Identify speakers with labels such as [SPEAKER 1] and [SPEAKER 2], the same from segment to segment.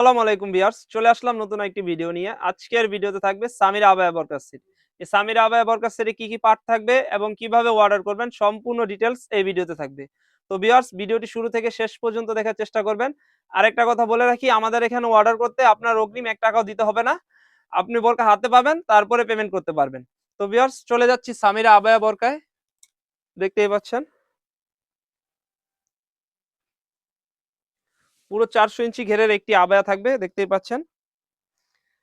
[SPEAKER 1] আসসালামু আলাইকুম বিয়ার্স চলে আসলাম নতুন একটি ভিডিও নিয়ে। আজকের ভিডিওতে থাকবে সামিরা আবায়া বরকার সেট এই সামিরা আবায়া বরকার সেটে কি কি পার্ট থাকবে এবং কীভাবে অর্ডার করবেন সম্পূর্ণ ডিটেলস এই ভিডিওতে থাকবে। তো বিয়ার্স ভিডিওটি শুরু থেকে শেষ পর্যন্ত দেখার চেষ্টা করবেন। আরেকটা কথা বলে রাখি, আমাদের এখানে অর্ডার করতে আপনার অগ্রিম এক টাকাও দিতে হবে না। আপনি বরকা হাতে পাবেন, তারপরে পেমেন্ট করতে পারবেন। তো বিয়ার্স চলে যাচ্ছি সামিরা আবায়া বরকায় দেখতেই পাচ্ছেন? পুরো চারশো ইঞ্চি ঘেরের একটি আবায়া থাকবে, দেখতেই পাচ্ছেন।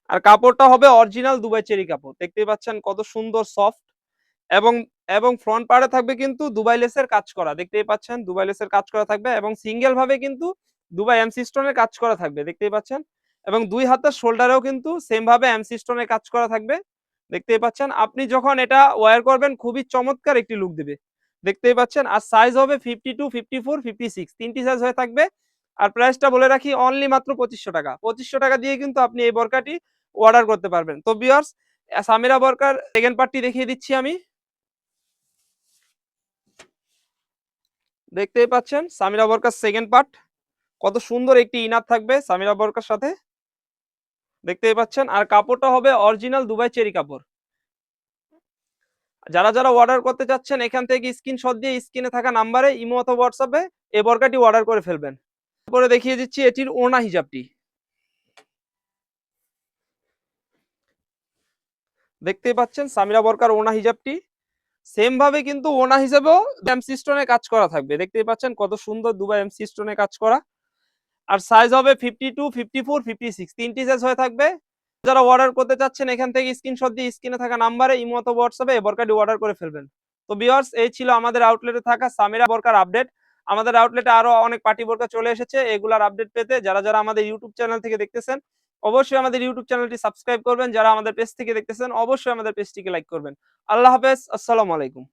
[SPEAKER 1] আর কাপড়টা হবে অরিজিনাল দুবাই চেরি কাপড়, দেখতেই পাচ্ছেন কত সুন্দর সফট। এবং এবং ফ্রন্ট পাড়ে থাকবে কিন্তু দুবাই লেসের কাজ করা, দেখতেই পাচ্ছেন দুবাই লেসের কাজ করা থাকবে এবং সিঙ্গেল ভাবে কিন্তু দুবাই এমসি স্টোনের কাজ করা থাকবে, দেখতেই পাচ্ছেন। এবং দুই হাতের শোল্ডারেও কিন্তু সেম ভাবে এমসি স্টোনের কাজ করা থাকবে, দেখতেই পাচ্ছেন। আপনি যখন এটা ওয়্যার করবেন, খুবই চমৎকার একটি লুক দেবে, দেখতেই পাচ্ছেন। আর সাইজ হবে fifty two fifty four fifty six তিনটি সাইজ হয়ে থাকবে। আর প্রাইসটা বলে রাখি অনলি মাত্র পঁচিশশো টাকা। পঁচিশশো টাকা দিয়ে কিন্তু আপনি এই বরকাটি অর্ডার করতে পারবেন। তো বিয়ার্স সামিরা বরকার সেকেন্ড পার্টটি দেখিয়ে দিচ্ছি আমি। দেখতেই পাচ্ছেন, সামিরা বরকার সেকেন্ড পার্ট কত সুন্দর একটি ইনার থাকবে সামিরা বরকার সাথে। দেখতেই পাচ্ছেন, আর কাপড়টা হবে অরিজিনাল দুবাই চেরি কাপড়। যারা যারা অর্ডার করতে চাচ্ছেন, এখান থেকে স্ক্রিনশট দিয়ে স্ক্রিনে থাকা নাম্বারে ইমো অথবা হোয়াটসঅ্যাপে এই বরকাটি অর্ডার করে ফেলবেন। তারপরে দেখিয়ে দিচ্ছি, এটির ওনা হিজাবটি। দেখতেই পাচ্ছেন, সামিরা বরকার ওনা হিজাবটি। সেম ভাবে কিন্তু ওনা হিসেবেও এমসি স্টোনে কাজ করা থাকবে। দেখতেই পাচ্ছেন, কত সুন্দর দুবাই এমসি স্টোনে কাজ করা। আর সাইজ হবে fifty two fifty four fifty six তিনটি সাইজ হয়ে থাকবে। যারা অর্ডার করতে চাচ্ছেন, এখান থেকে স্ক্রিনশট দিয়ে স্ক্রিনে থাকা নাম্বারে ইমো অথবা হোয়াটসঅ্যাপে এই বরকাটি অর্ডার করে ফেলবেন। তো বিয়ার্স এই ছিল আমাদের আউটলেটে থাকা সামিরা বরকার আপডেট আমাদের আউটলেটে আরও অনেক পার্টি বোরকা চলে এসেছে, এগুলার আপডেট পেতে যারা যারা আমাদের ইউটিউব চ্যানেল থেকে দেখতেছেন, অবশ্যই আমাদের ইউটিউব চ্যানেলটি সাবস্ক্রাইব করবেন, যারা আমাদের পেজ থেকে দেখতেছেন, অবশ্যই আমাদের পেজটিকে লাইক করবেন। আল্লাহ হাফেজ, আসসালামু আলাইকুম।